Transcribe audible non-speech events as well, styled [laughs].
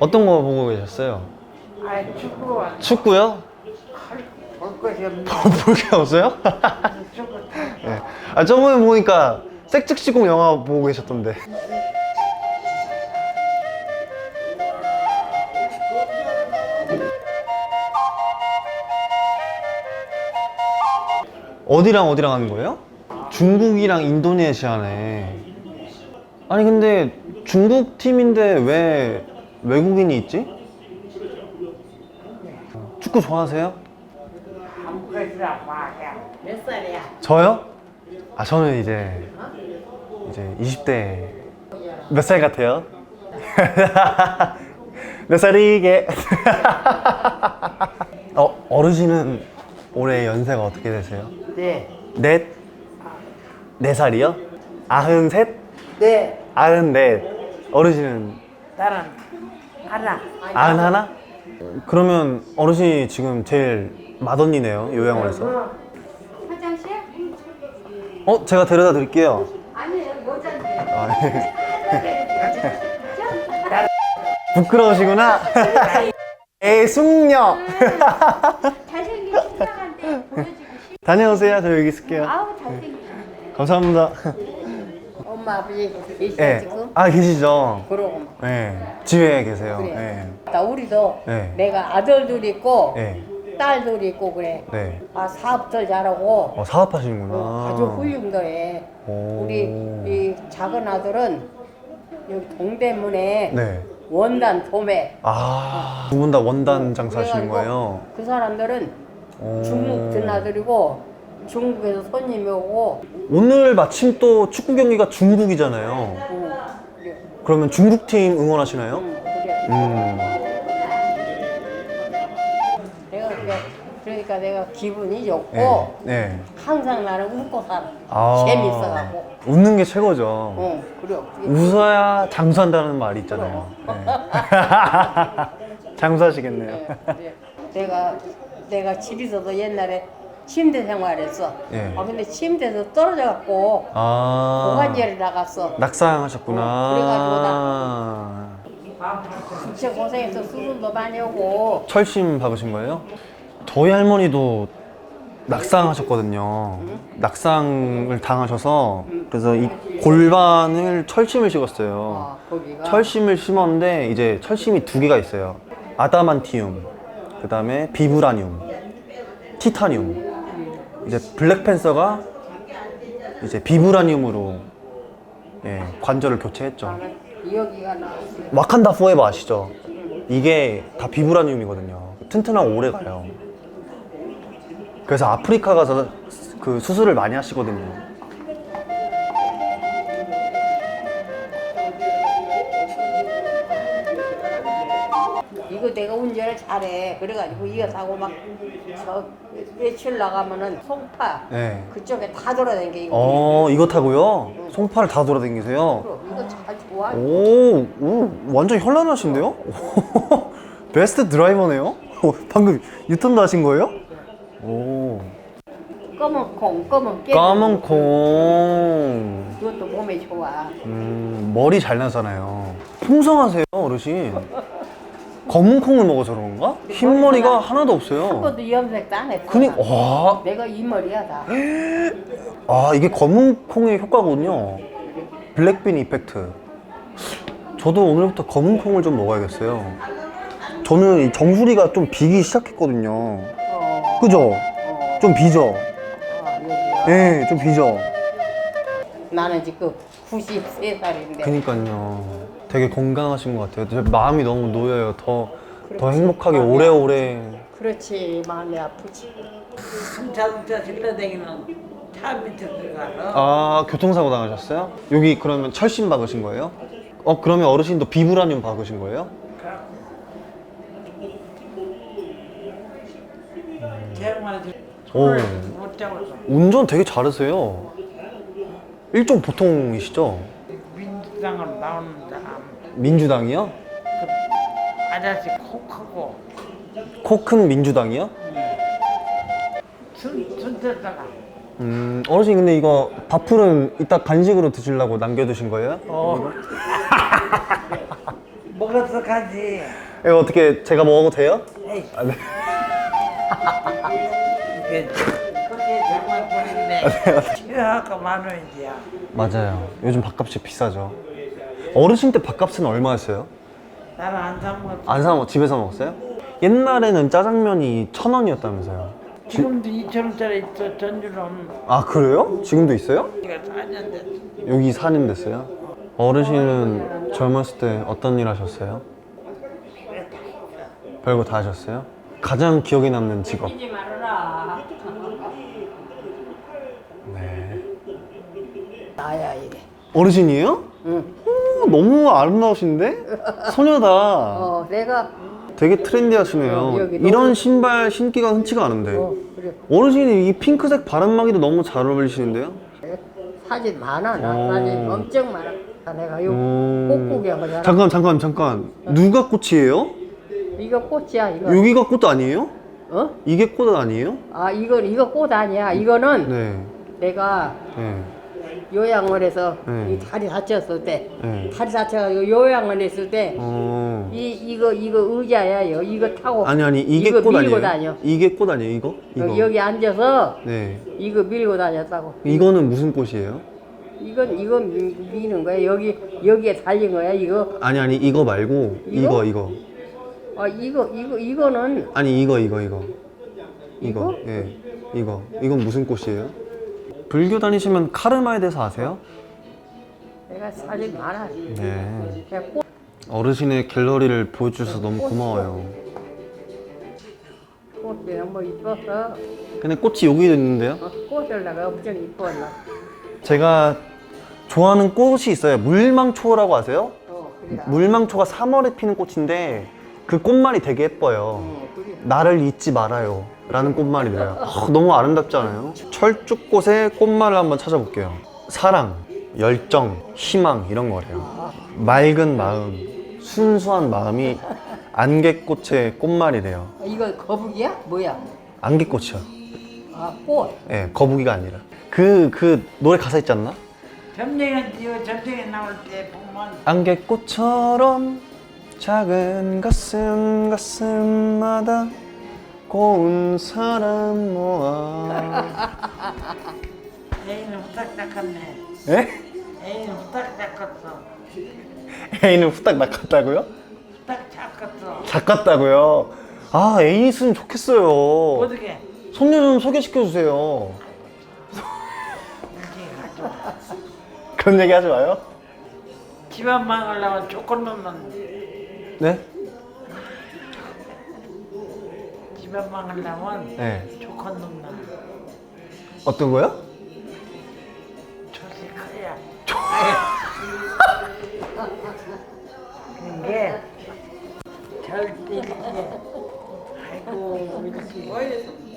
어떤 거 보고 계셨어요? 아, 축구 왔 축구요? 볼 것이 없네. 볼게 없어요? [laughs] 축구 네. 아 저번에 보니까 색즉시공 영화 보고 계셨던데. 어디랑 어디랑 하는 거예요? 중국이랑 인도네시아네. 아니 근데 중국 팀인데 왜 외국인이 있지? 축구 좋아하세요? 몇 살이야? 저요? 아 저는 이제 이제 20대 몇 살 같아요? [laughs] 몇 살이게? [laughs] 어 어르신은 올해 연세가 어떻게 되세요? 네. 넷? 네 살이요? 아흔 셋? 네. 아흔 넷 어르신은 나는 하나. 아흔 하나? 그러면 어르신이 지금 제일 맏언니네요 요양원에서 화장실? 어? 제가 데려다 드릴게요 아니에요 여잔데 아, 예. 부끄러우시구나. 애숙녀. 잘생긴 신랑한테 보여주고 싶 다녀오세요. 저 여기 있을게요. 아우 잘생기시네 감사합니다. 엄마 아버지 계시죠 네. 지금? 아 계시죠? 그러고 네. 집에 계세요. 그래. 네. 나 우리도 네. 내가 아들들 있고 네. 딸들 있고 그래. 네. 아 사업들 잘하고 어, 사업하시는구나. 어, 아주 훌륭도해. 오. 우리 이 작은 아들은 여기 동대문에 네. 원단 도매. 아, 두 분 다 원단 장사하시는 그래가지고 거예요? 그 사람들은 오. 중국 든 중국에서 손님이 오고 오늘 마침 또 축구 경기가 중국이잖아요. 어, 그래. 그러면 중국 팀 응원하시나요? 응, 그래. 음. 내가 그러니까, 그러니까 내가 기분이 좋고 네. 네. 항상 나는 웃고 살아. 아. 재밌어갖고. 웃는 게 최고죠. 어, 그래. 웃어야 장수한다는 말이 있잖아요. 네. [laughs] 장수하시겠네요. 네, 그래. 내가 내가 집에서도 옛날에 침대 생활했어. 예. 아 근데 침대에서 떨어져 갖고 아. 고관절이 나갔어. 낙상하셨구나. 어, 진짜 고생해서 수술도 많이 오고. 철심 박으신 거예요? 저희 할머니도 낙상하셨거든요. 낙상을 당하셔서 그래서 이 골반을 철심을 아, 심었어요. 거기가. 철심을 심었는데 이제 철심이 두 개가 있어요. 아다만티움, 그 다음에 비브라늄, 티타늄. 이제 블랙팬서가 이제 비브라늄으로 예, 관절을 교체했죠. 와칸다 포에버 아시죠? 이게 다 비브라늄이거든요. 튼튼하고 오래 가요. 그래서 아프리카 가서 그 수술을 많이 하시거든요. 이거 내가 운전을 잘해. 그래가지고 이거 타고 막저 외출 나가면은 송파 네. 그쪽에 다 돌아다니게 이거. 어, 이거 타고요? 송파를 다 돌아다니세요? 그럼 이거 잘 좋아. 오, 오 완전 현란하신데요? [laughs] 베스트 드라이버네요? [laughs] 방금 유턴도 하신 거예요? 오, 검은 콩, 검은 깨. 까만 콩. 이것도 몸에 좋아. 음, 머리 잘 나잖아요. 풍성하세요, 어르신. 검은 콩을 먹어서 그런가? 흰머리가 하나도 한 없어요. 번도 염색도 안 했어. 그니, 와, 내가 이 머리야 다. 아, 이게 검은 콩의 효과군요. 블랙빈 이펙트. 저도 오늘부터 검은 콩을 좀 먹어야겠어요. 저는 이 정수리가 좀 비기 시작했거든요. 어, 그죠? 좀 비죠? 아, 여기요. 예, 좀 비죠? 나는 지금 93살인데. 그니까요. 되게 건강하신 것 같아요. 제 마음이 너무 놓여요. 더, 더. 행복하게 오래오래. 그렇지 마음이 아프지. 큰 자동차 질러다니는 차 밑에 들어가서 아, 교통사고 당하셨어요? 여기 그러면 철심 박으신 거예요? 어, 그러면 어르신도 비브라늄 박으신 거예요? 정말 오. 못 잡아서 운전 되게 잘하세요. 일종 보통이시죠? 민주당으로 나오는 민주당이요? 그 아저씨 콕하고 코 큰 민주당이요? 순 순대다가 음, 어르신 근데 이거 밥풀은 이따 간식으로 드시려고 남겨두신 거예요? 어. 먹 먹어서 가지. 이거 어떻게 제가 먹어도 돼요? 에이, 아, 네. 이게 그게 정말 버리네. 치아가 만 원이야. 맞아요. 요즘 밥값이 비싸죠. 어르신 때 밥값은 얼마였어요? 나는 안사 먹었어. 안사 먹, 집에서 먹었어요? 옛날에는 짜장면이 천 원이었다면서요. 지금도 2천 원짜리 있어. 전주는 아 그래요? 지금도 있어요? 우리가 4년 됐어. 여기 4년 됐어요? 어르신은 젊었을 때 어떤 일 하셨어요? 별거 다 하셨어요? 가장 기억에 남는 직업? 말아라. 네. 나야 이게. 어르신이에요? 응. 오, 너무 아름다우신데? 소녀다. 어, 내가 되게 트렌디하시네요. 어, 여기 이런 너무- 신발 신기가 흔치가 않은데. 어, 그래. 어르신이 이 핑크색 바람막이도 너무 잘 어울리시는데요? 사진 많아. 나 어. 사진 엄청 많아. 아, 내가 요 오. 꽃구경 하잖아. 잠깐 잠깐 잠깐. 누가 꽃이에요? 이거 꽃이야 이거. 여기가 꽃 아니에요? 어? 이게 꽃 아니에요? 아 이건 이거 꽃 아니야. 이거는 네. 내가 네. 요양을 해서 네. 이 다리 다쳤을 때 네. 다리 다쳐가지고 요양을 했을 때이 어. 이거 이거 의자야 이거 이거 타고 아니 아니 이게 이거 꽃 밀고 아니에요? 다녀. 이게 꽃 아니에요? 이거? 이거. 여기, 여기 앉아서 네. 이거 밀고 다녔다고. 이거는 무슨 꽃이에요? 이건 이건 미- 미는 거야. 여기 여기에 달린 거야. 이거 아니 아니 이거 말고 이거 이거? 이거. 아 이거 이거 이거는 아니 이거 이거 이거. 이거. 이거? 예. 이거. 이건 무슨 꽃이에요? 불교 다니시면 카르마에 대해서 아세요? 내가 사진 많아. 네. 내가 꽃 어르신의 갤러리를 보여주셔서 너무 고마워요. 꽃이 너무 이뻐서 근데 꽃이 여기도 있는데요? 어, 꽃을 내가 엄청 이뻐나. 제가 좋아하는 꽃이 있어요. 물망초라고 아세요? 어 그래. 물망초가 3월에 피는 꽃인데 그 꽃말이 되게 예뻐요. 나를 잊지 말아요. 라는 꽃말이래요. 아, 너무 아름답지 않아요? 철쭉꽃의 꽃말을 한번 찾아볼게요. 사랑, 열정, 희망 이런 거래요. 맑은 마음, 순수한 마음이 안개꽃의 꽃말이래요. 아, 이거 거북이야? 뭐야? 안개꽃이요. 아 꽃. 예, 거북이가 아니라. 그, 그 노래 가사 있지 않나? 점쟁이 이거 점쟁이 나올 때 보면 안개꽃처럼 작은 가슴 가슴마다 고운 사람 모아 [laughs] 애인은 후딱 닦았네. 에? 애인은 후딱 닦았어. 애인을 후딱 낚았다고요? 후딱 닦았어. 작갔다고요? 아 애인 있으면 좋겠어요 어떻게? 손녀 좀 소개시켜주세요. 그런 얘기 하지 마요 집안 망하려면 놈은 네? 집안 망하려면 네 조건 놈은 어떤 거요? 조세 커야. 그런 게 절대 이렇게 아이고 이렇게